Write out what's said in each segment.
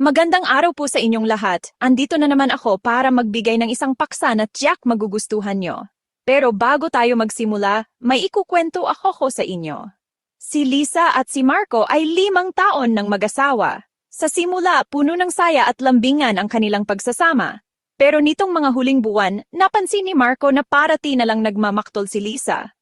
Magandang araw po sa inyong lahat. Andito na naman ako para magbigay ng isang paksa na tiyak magugustuhan nyo. Pero bago tayo magsimula, may ikukwento ako ko sa inyo. Si Lisa at si Marco ay limang taon ng mag-asawa. Sa simula, puno ng saya at lambingan ang kanilang pagsasama. Pero nitong mga huling buwan, napansin ni Marco na parati na lang nagmamaktol si Lisa.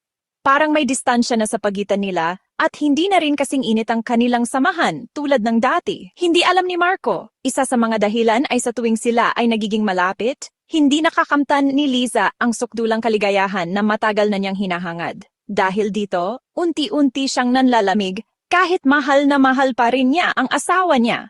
Parang may distansya na sa pagitan nila at hindi na rin kasing init ang kanilang samahan tulad ng dati. Hindi alam ni Marco, isa sa mga dahilan ay sa tuwing sila ay nagiging malapit, hindi nakakamtan ni Liza ang sukdulang kaligayahan na matagal na niyang hinahangad. Dahil dito, unti-unti siyang nanlalamig kahit mahal na mahal pa rin niya ang asawa niya.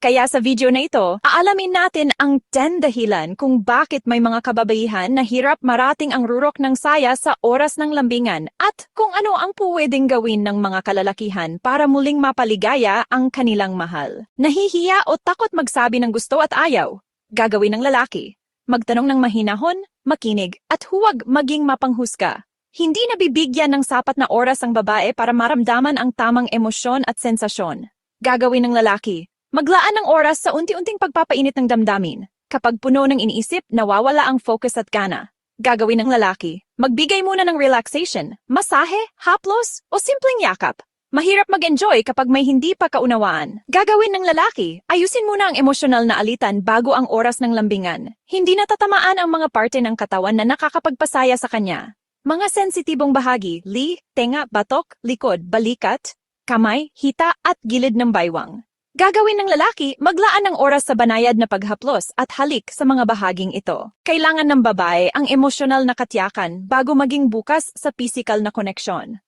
Kaya sa video na ito, aalamin natin ang 10 dahilan kung bakit may mga kababaihan na hirap marating ang rurok ng saya sa oras ng lambingan at kung ano ang pwedeng gawin ng mga kalalakihan para muling mapaligaya ang kanilang mahal. Nahihiya o takot magsabi ng gusto at ayaw? Gagawin ng lalaki. Magtanong ng mahinahon, makinig, at huwag maging mapanghusga. Hindi nabibigyan ng sapat na oras ang babae para maramdaman ang tamang emosyon at sensasyon. Gagawin ng lalaki. Maglaan ng oras sa unti-unting pagpapainit ng damdamin. Kapag puno ng iniisip, nawawala ang focus at gana. Gagawin ng lalaki. Magbigay muna ng relaxation, masahe, haplos, o simpleng yakap. Mahirap mag-enjoy kapag may hindi pa kaunawaan. Gagawin ng lalaki, ayusin muna ang emosyonal na alitan bago ang oras ng lambingan. Hindi natatamaan ang mga parte ng katawan na nakakapagpasaya sa kanya. Mga sensitibong bahagi, li, tenga, batok, likod, balikat, kamay, hita at gilid ng baywang. Gagawin ng lalaki, maglaan ng oras sa banayad na paghaplos at halik sa mga bahaging ito. Kailangan ng babae ang emosyonal na katiyakan bago maging bukas sa physical na koneksyon.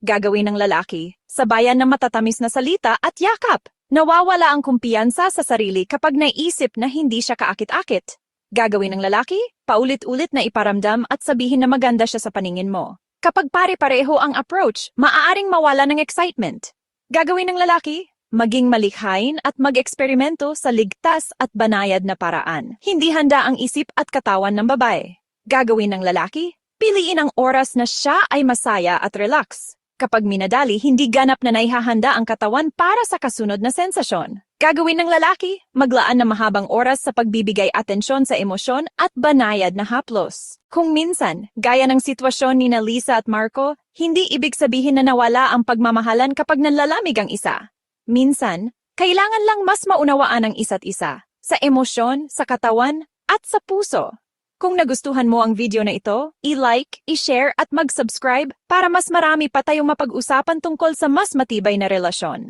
Gagawin ng lalaki, sabayan ng matatamis na salita at yakap. Nawawala ang kumpiyansa sa sarili kapag naisip na hindi siya kaakit-akit. Gagawin ng lalaki, paulit-ulit na iparamdam at sabihin na maganda siya sa paningin mo. Kapag pare-pareho ang approach, maaaring mawala ng excitement. Gagawin ng lalaki, maging malikhain at mag-eksperimento sa ligtas at banayad na paraan. Hindi handa ang isip at katawan ng babae. Gagawin ng lalaki, piliin ang oras na siya ay masaya at relax. Kapag minadali, hindi ganap na naihahanda ang katawan para sa kasunod na sensasyon. Gagawin ng lalaki, maglaan na mahabang oras sa pagbibigay atensyon sa emosyon at banayad na haplos. Kung minsan, gaya ng sitwasyon ni Lisa at Marco, hindi ibig sabihin na nawala ang pagmamahalan kapag nanlalamig ang isa. Minsan, kailangan lang mas maunawaan ang isa't isa, sa emosyon, sa katawan, at sa puso. Kung nagustuhan mo ang video na ito, i-like, i-share at mag-subscribe para mas marami pa tayong mapag-usapan tungkol sa mas matibay na relasyon.